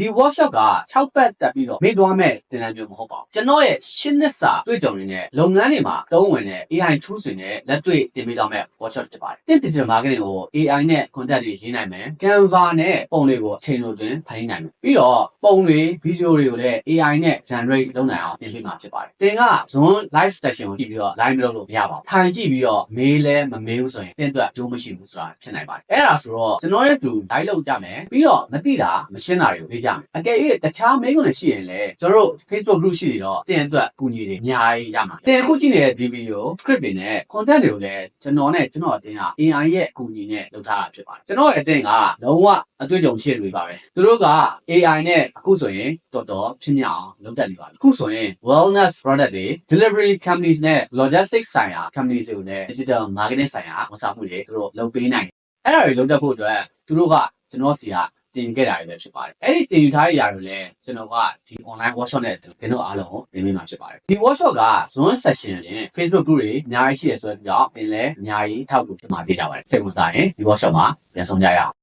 ဒီ workshop က6ပတ်တက်ပြီးတော့မေ့သွားမဲ့သင်တန်းမျိုးမဟုတ်ပါဘူးကျွန်တော်ရဲ့ရှင်းနှစ်စာတွေ့ကြုံနေတဲ့လုပ်ငန်းတွေမှာတုံးဝင်တဲ့ AI tools တွေနဲ့လက်တွေ့သင်ပေးတော့မဲ့ workshop ဖြစ်ပါတယ်တင့် digital marketing ကို AI နဲ့ content တွေရေးနိုင်မယ် Canva နဲ့ပုံတွေကိုအချိန်လိုတွင်ဖန်တီးနိုင်မယ်ပြီးတော့ပုံတွေဗီဒီယိုတွေကိုလည်း AI နဲ့ generate လုပ်နိုင်အောင်ပြင်ပေးမှာဖြစ်ပါတယ်သင်က Zoom live session ကိုကြည့်ပြီးတော့ live မလုပ်လို့မရပါဘူးထိုင်ကြည့်ပြီးတော့မေးလဲမမေးဘူးဆိုရင်သင်အတွက်အကျိုးမရှိဘူးဆိုတာဖြစ်နိုင်ပါတယ်အဲ့ဒါဆိုတော့ကျွန်တော်ရဲ့အတူ live လုပ်ကြမယ်ပြီးတော့မသိတာမရှင်းတာတွေကိုလေ့ကြမယ်အကယ်၍တခြားမေးခွန်းတွေရှိရင်လည်းကျွန်တော်တို့ Facebook group ရှိနေတော့သင်အတွက်ကူညီတွေအများကြီးရမှာသင်အခုကြည့်နေတဲ့ဒီဗီဒီယို script တွေနဲ့ content တွေကိုလည်းကျွန်တော်နဲ့ကျွန်တော်အတင်းက AI ရဲ့အကူအညီနဲ့လုပ်ထားတာဖြစ်ပါတယ်ကျွန်တော်ရဲ့အတင်းကလုံးဝအတွေ့အကြုံရှိတွေပါပဲသူတို့က AI နဲ့အခုဆိုရင်တော်တော်ဖြစ်မြောက်အောင်လုပ်တတ်နေပါပြီအခုဆိုရင် wellness product တွေ delivery companies နဲ့ logistics ဆိုင်ရာ companies တွေကိုလည်း digital marketing ဆိုင်ရာဝန်ဆောင်မှုတွေသူတို့လုပ်ပေးနိုင်တယ်အဲ့ဒါတွေလုပ်တတ်ဖို့အတွက်သူတို့ကကျွန်တော်စီက တင်ခဲ့တာတွေပဲဖြစ်ပါတယ်။အဲ့ဒီတင်ယူထားတဲ့ຢာတွေလည်းကျွန်တော်ကဒီ online workshop နဲ့ကျွန်တော်အားလုံးကိုသင်ပေးမှာဖြစ်ပါတယ်။ဒီ workshop က Zoom session နဲ့ Facebook group တွေအများကြီးရှိရဆိုတဲ့ကြောင့်သင်လည်းအများကြီးထောက်ကူဖြစ်မှာဖြစ်ကြပါတယ်။စိတ်ဝင်စားရင်ဒီ workshop မှာပြန်ဆောင်ကြရအောင်